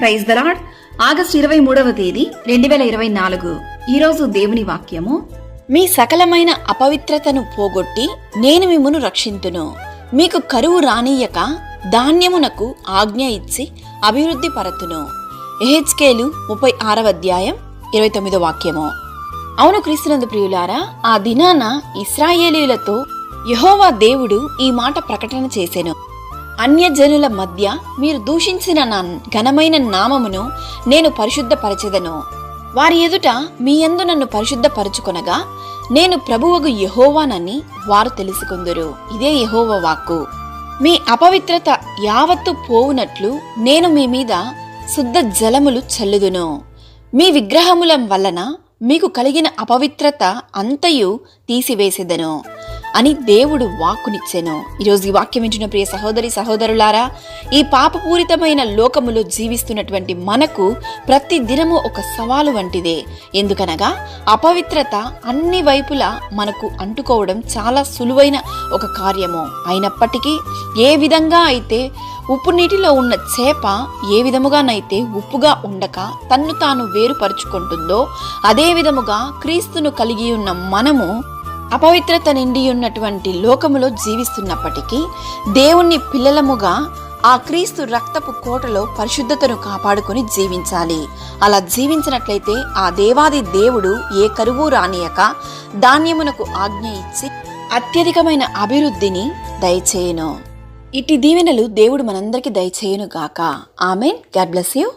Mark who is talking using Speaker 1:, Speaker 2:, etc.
Speaker 1: Praise the Lord August ఇరవై మూడవ తేదీ రెండు వేల ఇరవై నాలుగు. ఈరోజు దేవుని వాక్యము.
Speaker 2: మీ సకలమైన అపవిత్రతను పోగొట్టి నేను మిమ్మును రక్షింతును. మీకు కరువు రానియక ధాన్యమునకు ఆజ్ఞ ఇచ్చి అభివృద్ధి పరతును. ఎహెచ్కేలు ముప్పై ఆరవ అధ్యాయం ఇరవై తొమ్మిదో వాక్యము. అవును క్రీస్తునందు ప్రియులారా ఆ దినాన ఇస్రాయేలీలతో యహోవా దేవుడు ఈ మాట ప్రకటన చేసెను. అన్యజనుల మధ్య మీరు దూషించిన నా ఘనమైన నామమును నేను పరిశుద్ధపరచెదను. వారి ఎదుట మీ యందు నన్ను పరిశుద్ధపరచుకొనగా నేను ప్రభువగు యహోవానని వారు తెలుసుకుందురు. ఇదే యహోవ వాక్కు. మీ అపవిత్రత యావత్తు పోవునట్లు నేను మీ మీద శుద్ధ జలములు చల్లుదును. మీ విగ్రహముల వలన మీకు కలిగిన అపవిత్రత అంతయు తీసివేసేదను. అని దేవుడు వాక్కునిచ్చెను. ఈరోజు ఈ వాక్యం వింటున్న ప్రియ సహోదరి సహోదరులారా ఈ పాపపూరితమైన లోకములో జీవిస్తున్నటువంటి మనకు ప్రతి దినము ఒక సవాలు వంటిదే. ఎందుకనగా అపవిత్రత అన్ని వైపులా మనకు అంటుకోవడం చాలా సులువైన ఒక కార్యము. అయినప్పటికీ ఏ విధంగా అయితే ఉప్పు నీటిలో ఉన్న చేప ఏ విధముగానైతే ఉప్పుగా ఉండక తన్ను తాను వేరుపరుచుకుంటుందో అదే విధముగా క్రీస్తును కలిగి ఉన్న మనము అపవిత్రత నిండి ఉన్నటువంటి లోకములో జీవిస్తున్నప్పటికీ దేవుణ్ణి పిల్లలముగా ఆ క్రీస్తు రక్తపు కోటలో పరిశుద్ధతను కాపాడుకొని జీవించాలి. అలా జీవించినట్లయితే ఆ దేవాది దేవుడు ఏ కరువు రానియక ధాన్యమునకు ఆజ్ఞ ఇచ్చి అత్యధికమైన అభివృద్ధిని దయచేయను. ఇట్టి దీవెనలు దేవుడు మనందరికీ దయచేయను గాక ఆమెన్. God bless you.